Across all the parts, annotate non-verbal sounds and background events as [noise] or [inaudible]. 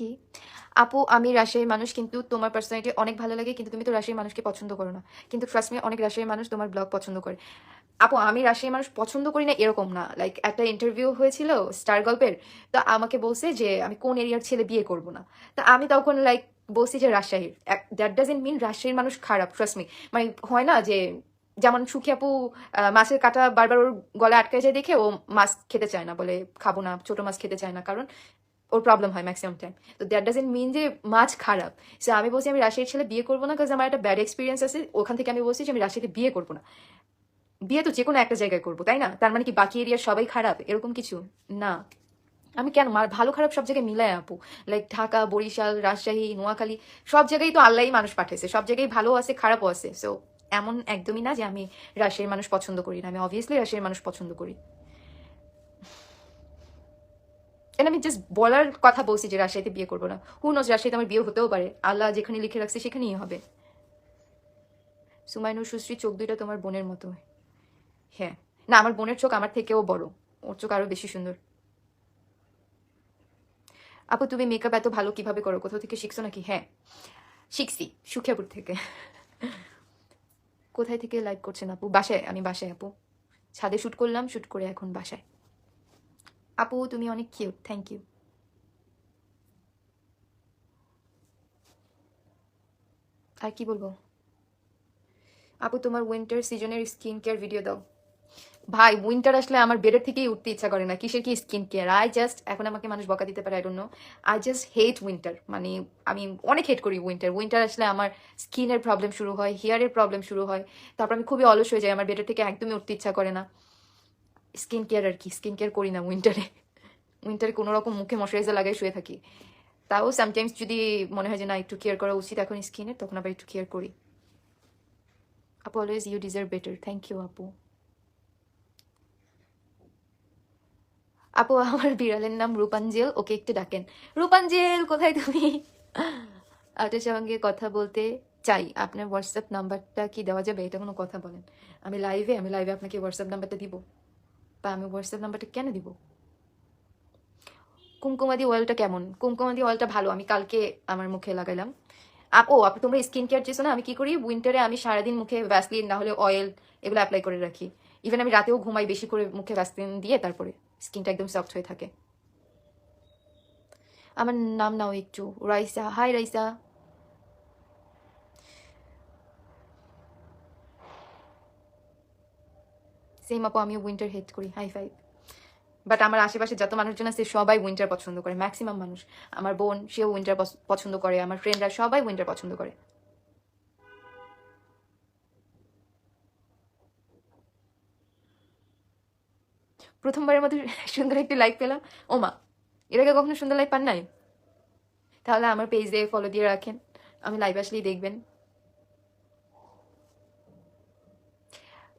কি? আপু, আমি রাজশাহীর মানুষ, কিন্তু তোমার পার্সোনালিটি অনেক ভালো লাগে, কিন্তু তুমি তো রাজশাহীর মানুষকে পছন্দ করো না। কিন্তু ট্রাস্ট মি অনেক রাজশাহীর মানুষ তোমার ব্লগ পছন্দ করে। আপু, আমি রাজশাহীর মানুষ পছন্দ করি না এরকম না। লাইক একটা ইন্টারভিউ হয়েছিল স্টার গল্পের, তো আমাকে বলছে যে, আমি কোন এরিয়ার ছেলে বিয়ে করব না? তা আমি তখন লাইক বলছি যে, রাজশাহীর। দ্যাট ডাজেন্ট মিন রাজশাহীর মানুষ খারাপ ট্রাস্ট মি মানে হয় না যে, যেমন সুখী আপু মাছের কাটা বারবার ওর গলায় আটকে যায় দেখে ও মাছ খেতে চায় না, বলে, খাব না, ছোট মাছ খেতে চায় না। কারণ ওর প্রবলেম হয় ম্যাক্সিমাম টাইম তো দ্যাট ডাজেন্ট মিন যে মাছ খারাপ। সো আমি বলছি আমি রাশিয়ার ছেলে বিয়ে করব না কাজ আমার একটা ব্যাড এক্সপিরিয়েন্স আছে। ওখান থেকে আমি বলছি যে আমি রাজশাহীতে বিয়ে করব না। বিয়ে তো যে কোনো একটা জায়গায় করব, তাই না? তার মানে কি বাকি এরিয়ার সবাই খারাপ? এরকম কিছু? না। আমি কেন? মার ভালো খারাপ সব জায়গায় মিলাই আপু। লাইক ঢাকা, বরিশাল, রাজশাহী, নোয়াখালী, সব জায়গায় তো আল্লাহই মানুষ পাঠাইছে। সব জায়গায় ভালো আছে, খারাপও আছে। সো এমন একদমই না যে আমি রাজশাহীর মানুষ পছন্দ করি না। আমি অবভিয়াসলি রাশিয়ার মানুষ পছন্দ করি। এটা আমি জাস্ট বলার কথা বলছি যে রাজশাহীতে বিয়ে করব না। হু নজ রাজশাহীতে আমার বিয়ে হতেও পারে। আল্লাহ যেখানে লিখে রাখছে সেখানেই হবে। সুমাইনুর সুশ্রী, চোখ দুইটা তোমার বোনের মতো। হ্যাঁ। না, আমার বোনের চোখ আমার থেকেও বড়। ওর চোখ আরও বেশি সুন্দর। আপু, তুমি মেকআপ এত ভালো কীভাবে করো? কোথাও থেকে শিখছো নাকি? হ্যাঁ। শিখছি সুখিয়াপুর থেকে। কোথায় থেকে লাইভ করছেন আপু? বাসায়, আমি বাসায় আপু। ছাদে শ্যুট করলাম শ্যুট করে এখন বাসায়। আপু, তুমি অনেক কিউট থ্যাংক ইউ আর কি বলব? আপু, তোমার উইন্টার সিজনের স্কিন কেয়ার ভিডিও দাও। ভাই উইন্টার আসলে আমার বেডের থেকেই উঠতে ইচ্ছা করে না। কিসের কি স্কিন কেয়ার আই জাস্ট এখন আমাকে মানুষ বকা দিতে পারে I don't know I just hate winter মানে আমি অনেক হেট করি উইন্টার উইন্টার আসলে আমার স্কিনের প্রবলেম শুরু হয় হেয়ারের প্রবলেম শুরু হয়। তারপর আমি খুবই অলস হয়ে যাই, আমার বেডের থেকে একদমই উঠতে ইচ্ছা করে না। স্কিন কেয়ার আর কি স্কিন কেয়ার করি না উইন্টারে উইন্টারে কোনো রকম মুখে ময়শ্চারাইজার লাগাই শুয়ে থাকি। তাও সামটাইমস যদি মনে হয় যে না, একটু কেয়ার করা উচিত এখন স্কিনের তখন আবার একটু কেয়ার করি। আপু always you deserve better thank you আপু। আপু, আমার বিড়ালের নাম রূপাঞ্জেল, ওকে একটু ডাকেন। রূপাঞ্জেল, কোথায় তুমি? আপনার সঙ্গে কথা বলতে চাই। আপনার হোয়াটসঅ্যাপ নাম্বারটা কি দেওয়া যাবে? এটা কোনো কথা বলেন। আমি লাইভে আমি লাইভে আপনাকে হোয়াটসঅ্যাপ নাম্বারটা দিব। বা আমি হোয়াটসঅ্যাপ নাম্বারটা কেন দিব? কুমকুমাদি অয়েলটা কেমন? কুমকুমাদি অয়েলটা ভালো, আমি কালকে আমার মুখে লাগাইলাম। ও, আপু, তোমরা স্কিন কেয়ার চেয়েছো না? আমি কি করি? উইন্টারে আমি সারাদিন মুখে ভ্যাসলিন না হলে অয়েল এগুলো অ্যাপ্লাই করে রাখি। ইভেন আমি রাতেও ঘুমাই বেশি করে মুখে ভ্যাসলিন দিয়ে তারপরে স্কিনটা একদম সফট হয়ে থাকে। আমার নাম নাও একটু, রাইসা। হাই রাইসা। সেম আপু আমিও উইন্টার হেট করি হাই ফাইভ বাট আমার আশেপাশে যত মানুষজন আছে, সবাই উইন্টার পছন্দ করে ম্যাক্সিমাম মানুষ। আমার বোন, সেও উইন্টার পছন্দ করে, আমার ফ্রেন্ডরা সবাই উইন্টার পছন্দ করে। প্রথমবারের মতো [laughs] সুন্দর একটি লাইক পেলাম। ও মা, এর আগে কখনো সুন্দর লাইক পান নাই? তাহলে আমার পেজে ফলো দিয়ে রাখেন। আমি লাইভ আসলেই দেখবেন।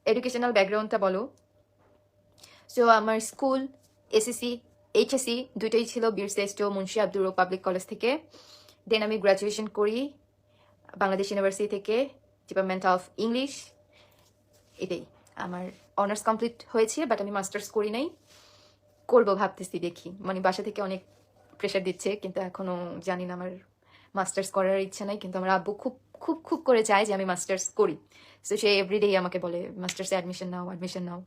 এডুকেশনাল ব্যাকগ্রাউন্ডটা বলো। সো আমার স্কুল এসএসসি এইচএসসি দুইটাই ছিল বীরশ্রেষ্ঠ মুন্সি আব্দুর পাবলিক কলেজ থেকে। দেন আমি গ্র্যাজুয়েশন করি বাংলাদেশ ইউনিভার্সিটি থেকে ডিপার্টমেন্ট অফ ইংলিশ এটাই আমার অনার্স কমপ্লিট হয়েছে বাট আমি মাস্টার্স করি নাই। করব ভাবতেছি দেখি। মানে বাসা থেকে অনেক প্রেশার দিচ্ছে, কিন্তু এখনও জানি না আমার মাস্টার্স করার ইচ্ছা নাই, কিন্তু আমার আব্বু খুব খুব খুব করে চায় যে আমি মাস্টার্স করি। সো সে এভরিডেই আমাকে বলে, মাস্টার্সে অ্যাডমিশন নাও অ্যাডমিশন নাও।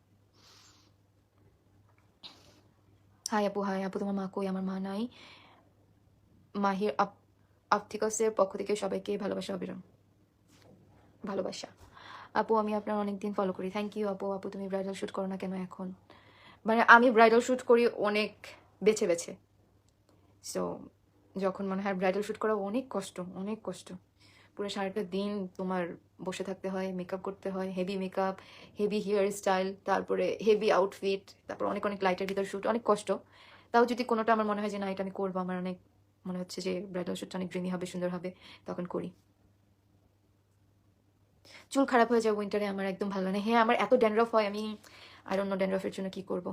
হাই আপু হাই আপু, তোমার মা কই? আমার মা নাই। মাহির আপ আপ্তিকসের পক্ষ থেকে সবাইকে ভালোবাসা, অবিরাম। ভালোবাসা। আপু, আমি আপনার অনেকদিন ফলো করি। থ্যাংক ইউ আপু। আপু, তুমি ব্রাইডাল শ্যুট করো না কেন এখন? মানে আমি ব্রাইডাল শ্যুট করি অনেক বেছে বেছে সো যখন মনে হয় ব্রাইডাল শ্যুট করা অনেক কষ্ট অনেক কষ্ট। পুরো সারাটা দিন তোমার বসে থাকতে হয় মেকআপ করতে হয় heavy makeup heavy hair style তারপরে হেভি আউটফিট তারপর অনেক অনেক লাইটের ভিতর শ্যুট অনেক কষ্ট। তাও যদি কোনোটা আমার মনে হয় যে না, এটা আমি করব, আমার অনেক মনে হচ্ছে যে ব্রাইডাল শ্যুটটা অনেক ড্রিমি হবে, সুন্দর হবে, তখন করি। চুল খারাপ হয়ে যায় উইন্টারে আমার একদম ভালো লাগে হ্যাঁ আমার এত ড্যান্ড্রফ হয়, আমি আর অন্য ড্যান্ড্রফের জন্য কি করব।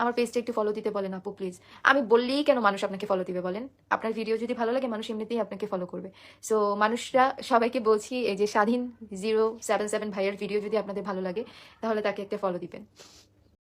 আমার পেজটা একটু ফলো দিতে বলেন আপু প্লিজ আমি বললেই কেন মানুষ আপনাকে ফলো দিবে বলেন? আপনার ভিডিও যদি ভালো লাগে, মানুষ এমনিতেই আপনাকে ফলো করবে। সো মানুষরা, সবাইকে বলছি, এই যে স্বাধীন জিরো সেভেন সেভেন ভাইয়ের ভিডিও যদি আপনাদের ভালো লাগে, তাহলে তাকে একটা ফলো দিবেন।